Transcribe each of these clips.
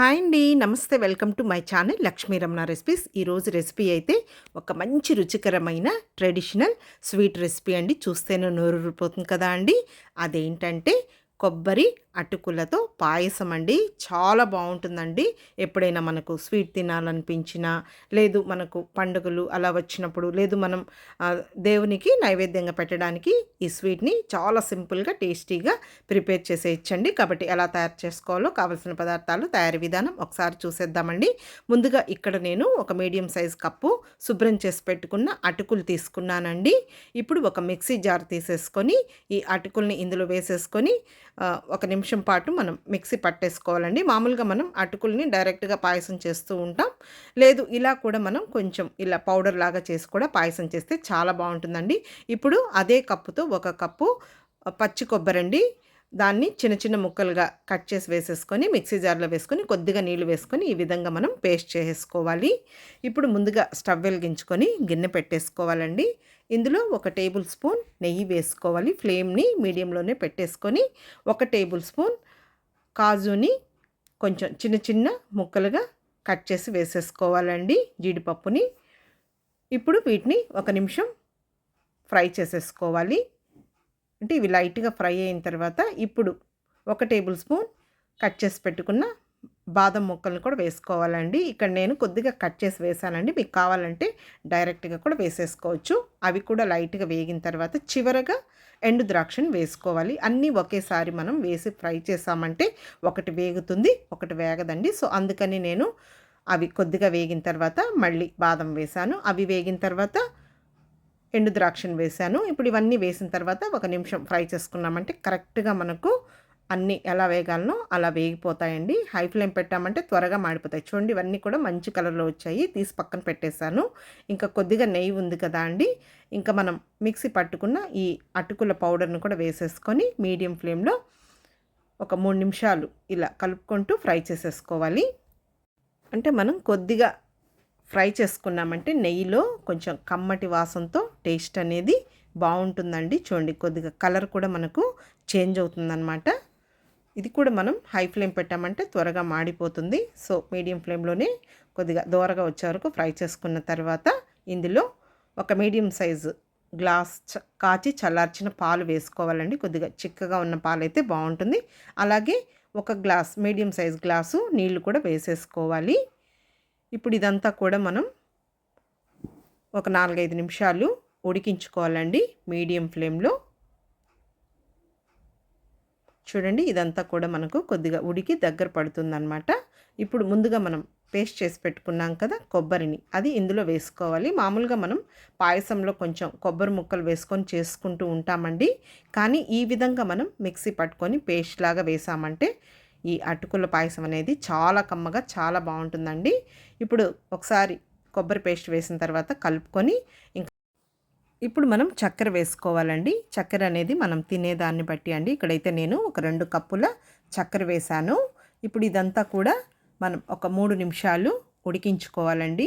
Hi అండి. నమస్తే. Welcome to my channel Lakshmi Ramana recipes. ఈరోజు రెసిపీ అయితే ఒక మంచి రుచికరమైన ట్రెడిషనల్ స్వీట్ రెసిపీ అండి. చూస్తేనే నోరూరిపోతుంది కదా అండి. అదేంటంటే కొబ్బరి అటుకులతో పాయసం అండి చాలా బాగుంటుందండి ఎప్పుడైనా మనకు స్వీట్ తినాలనిపించినా లేదు మనకు పండుగలు అలా వచ్చినప్పుడు లేదు మనం దేవునికి నైవేద్యంగా పెట్టడానికి ఈ స్వీట్ని చాలా సింపుల్గా టేస్టీగా ప్రిపేర్ చేసేయచ్చండి. కాబట్టి ఎలా తయారు చేసుకోవాలో కావలసిన పదార్థాలు తయారీ విధానం ఒకసారి చూసేద్దామండి. ముందుగా ఇక్కడ నేను ఒక మీడియం సైజ్ కప్పు శుభ్రం చేసి పెట్టుకున్న అటుకులు తీసుకున్నానండి. ఇప్పుడు ఒక మిక్సీ జార్ తీసేసుకొని ఈ అటుకుల్ని ఇందులో వేసేసుకొని ఒక నిమిషం పాటు మనం మిక్సీ పట్టేసుకోవాలండి. మామూలుగా మనం అటుకుల్ని డైరెక్ట్గా పాయసం చేస్తూ ఉంటాం. లేదు ఇలా కూడా మనం కొంచెం ఇలా పౌడర్ లాగా చేసి కూడా పాయసం చేస్తే చాలా బాగుంటుందండి. ఇప్పుడు అదే కప్పుతో ఒక కప్పు పచ్చి కొబ్బరి అండి దాన్ని చిన్న చిన్న ముక్కలుగా కట్ చేసి వేసేసుకొని మిక్సీ జార్లో వేసుకొని కొద్దిగా నీళ్ళు వేసుకొని ఈ విధంగా మనం పేస్ట్ చేసేసుకోవాలి. ఇప్పుడు ముందుగా స్టవ్ వెలిగించుకొని గిన్నె పెట్టేసుకోవాలండి. ఇందులో ఒక టేబుల్ స్పూన్ నెయ్యి వేసుకోవాలి. ఫ్లేమ్ని మీడియంలోనే పెట్టేసుకొని ఒక టేబుల్ స్పూన్ కాజుని కొంచెం చిన్న చిన్న ముక్కలుగా కట్ చేసి వేసేసుకోవాలండి జీడిపప్పుని. ఇప్పుడు వీటిని ఒక నిమిషం ఫ్రై చేసేసుకోవాలి. అంటే ఇవి లైట్గా ఫ్రై అయిన తర్వాత ఇప్పుడు ఒక టేబుల్ స్పూన్ కట్ చేసి పెట్టుకున్న బాదం ముక్కలను కూడా వేసుకోవాలండి. ఇక్కడ నేను కొద్దిగా కట్ చేసి వేసానండి. మీకు కావాలంటే డైరెక్ట్గా కూడా వేసేసుకోవచ్చు. అవి కూడా లైట్గా వేగిన తర్వాత చివరగా ఎండు ద్రాక్షను వేసుకోవాలి. అన్నీ ఒకేసారి మనం వేసి ఫ్రై చేసామంటే ఒకటి వేగుతుంది ఒకటి వేగదండి. సో అందుకని నేను అవి కొద్దిగా వేగిన తర్వాత మళ్ళీ బాదం వేసాను. అవి వేగిన తర్వాత ఎండు ద్రాక్షను వేసాను ఇప్పుడు ఇవన్నీ వేసిన తర్వాత ఒక నిమిషం ఫ్రై చేసుకున్నామంటే కరెక్ట్గా మనకు అన్నీ ఎలా వేగాలనో అలా వేగిపోతాయండి. హై ఫ్లేమ్ పెట్టామంటే త్వరగా మాడిపోతాయి. చూడండి ఇవన్నీ కూడా మంచి కలర్లో వచ్చాయి. తీసి పక్కన పెట్టేశాను. ఇంకా కొద్దిగా నెయ్యి ఉంది కదా అండి. ఇంకా మనం మిక్సీ పట్టుకున్న ఈ అటుకుల పౌడర్ను కూడా వేసేసుకొని మీడియం ఫ్లేమ్లో ఒక మూడు నిమిషాలు ఇలా కలుపుకుంటూ ఫ్రై చేసేసుకోవాలి. అంటే మనం కొద్దిగా ఫ్రై చేసుకున్నామంటే నెయ్యిలో కొంచెం కమ్మటి వాసనతో టేస్ట్ అనేది బాగుంటుందండి. చూడండి కొద్దిగా కలర్ కూడా మనకు చేంజ్ అవుతుందన్నమాట. ఇది కూడా మనం హై ఫ్లేమ్ పెట్టామంటే త్వరగా మాడిపోతుంది. సో మీడియం ఫ్లేమ్లోనే కొద్దిగా దూరగా వచ్చే వరకు ఫ్రై చేసుకున్న తర్వాత ఇందులో ఒక మీడియం సైజు గ్లాస్ చ- కాచి చల్లార్చిన పాలు వేసుకోవాలండి. కొద్దిగా చిక్కగా ఉన్న పాలు అయితే బాగుంటుంది. అలాగే ఒక గ్లాస్ మీడియం సైజ్ గ్లాసు నీళ్ళు కూడా వేసేసుకోవాలి. ఇప్పుడు ఇదంతా కూడా మనం ఒక నాలుగైదు నిమిషాలు ఉడికించుకోవాలండి మీడియం ఫ్లేమ్లో. చూడండి ఇదంతా కూడా మనకు కొద్దిగా ఉడికి దగ్గర పడుతుందన్నమాట. ఇప్పుడు ముందుగా మనం పేస్ట్ చేసి పెట్టుకున్నాం కదా కొబ్బరిని అది ఇందులో వేసుకోవాలి. మామూలుగా మనం పాయసంలో కొంచెం కొబ్బరి ముక్కలు వేసుకొని చేసుకుంటూ ఉంటామండి. కానీ ఈ విధంగా మనం మిక్సీ పట్టుకొని పేస్ట్ లాగా వేసామంటే ఈ అటుకుల పాయసం అనేది చాలా కమ్మగా చాలా బాగుంటుందండి. ఇప్పుడు ఒకసారి కొబ్బరి పేస్ట్ వేసిన తర్వాత కలుపుకొని ఇంకా ఇప్పుడు మనం చక్కెర వేసుకోవాలండి. చక్కెర అనేది మనం తినేదాన్ని బట్టి అండి. ఇక్కడైతే నేను ఒక రెండు కప్పుల చక్కెర వేశాను. ఇప్పుడు ఇదంతా కూడా మనం ఒక మూడు నిమిషాలు ఉడికించుకోవాలండి.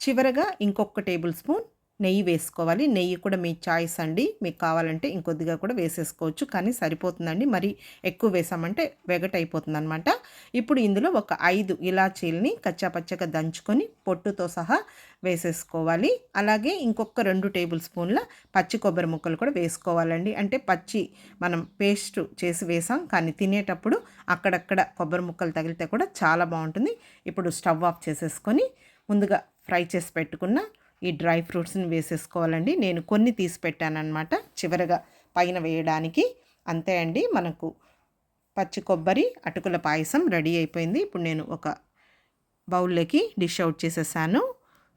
చివరగా ఇంకొక టేబుల్ స్పూన్ నెయ్యి వేసుకోవాలి. నెయ్యి కూడా మీ చాయిస్ అండి. మీకు కావాలంటే ఇంకొద్దిగా కూడా వేసేసుకోవచ్చు. కానీ సరిపోతుందండి. మరి ఎక్కువ వేసామంటే వెగట్ అయిపోతుంది అనమాట ఇప్పుడు ఇందులో ఒక ఐదు ఇలాచీల్ని కచ్చాపచ్చగా దంచుకొని పొట్టుతో సహా వేసేసుకోవాలి. అలాగే ఇంకొక రెండు టేబుల్ స్పూన్ల పచ్చి కొబ్బరి ముక్కలు కూడా వేసుకోవాలండి. అంటే పచ్చి మనం పేస్ట్ చేసి వేసాం. కానీ తినేటప్పుడు అక్కడక్కడ కొబ్బరి ముక్కలు తగిలితే కూడా చాలా బాగుంటుంది. ఇప్పుడు స్టవ్ ఆఫ్ చేసేసుకొని ముందుగా ఫ్రై చేసి పెట్టుకున్న ఈ డ్రై ఫ్రూట్స్ని వేసేసుకోవాలండి. నేను కొన్ని తీసి పెట్టానమాట చివరగా పైన వేయడానికి. అంతే అండి మనకు పచ్చి కొబ్బరి అటుకుల పాయసం రెడీ అయిపోయింది. ఇప్పుడు నేను ఒక బౌల్లోకి డిష్ అవుట్ చేసేసాను.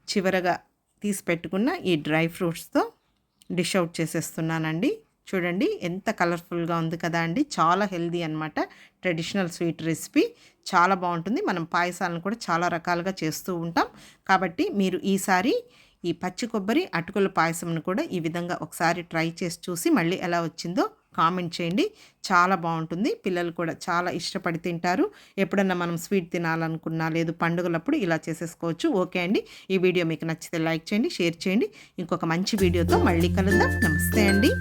చివరగా తీసి పెట్టుకున్న ఈ డ్రై ఫ్రూట్స్తో డిష్ అవుట్ చేసేస్తున్నానండి. చూడండి ఎంత కలర్ఫుల్గా ఉంది కదా అండి. చాలా హెల్దీ అనమాట ట్రెడిషనల్ స్వీట్ రెసిపీ. చాలా బాగుంటుంది. మనం పాయసాలను కూడా చాలా రకాలుగా చేస్తూ ఉంటాం. కాబట్టి మీరు ఈసారి ఈ పచ్చి కొబ్బరి అటుకుల పాయసంను కూడా ఈ విధంగా ఒకసారి ట్రై చేసి చూసి మళ్ళీ ఎలా వచ్చిందో కామెంట్ చేయండి. చాలా బాగుంటుంది. పిల్లలు కూడా చాలా ఇష్టపడి తింటారు. ఎప్పుడన్నా మనం స్వీట్ తినాలనుకున్నా లేదు పండుగలప్పుడు ఇలా చేసేసుకోవచ్చు. ఓకే అండి. ఈ వీడియో మీకు నచ్చితే లైక్ చేయండి షేర్ చేయండి. ఇంకొక మంచి వీడియోతో మళ్ళీ కలుద్దాం. నమస్తే అండి.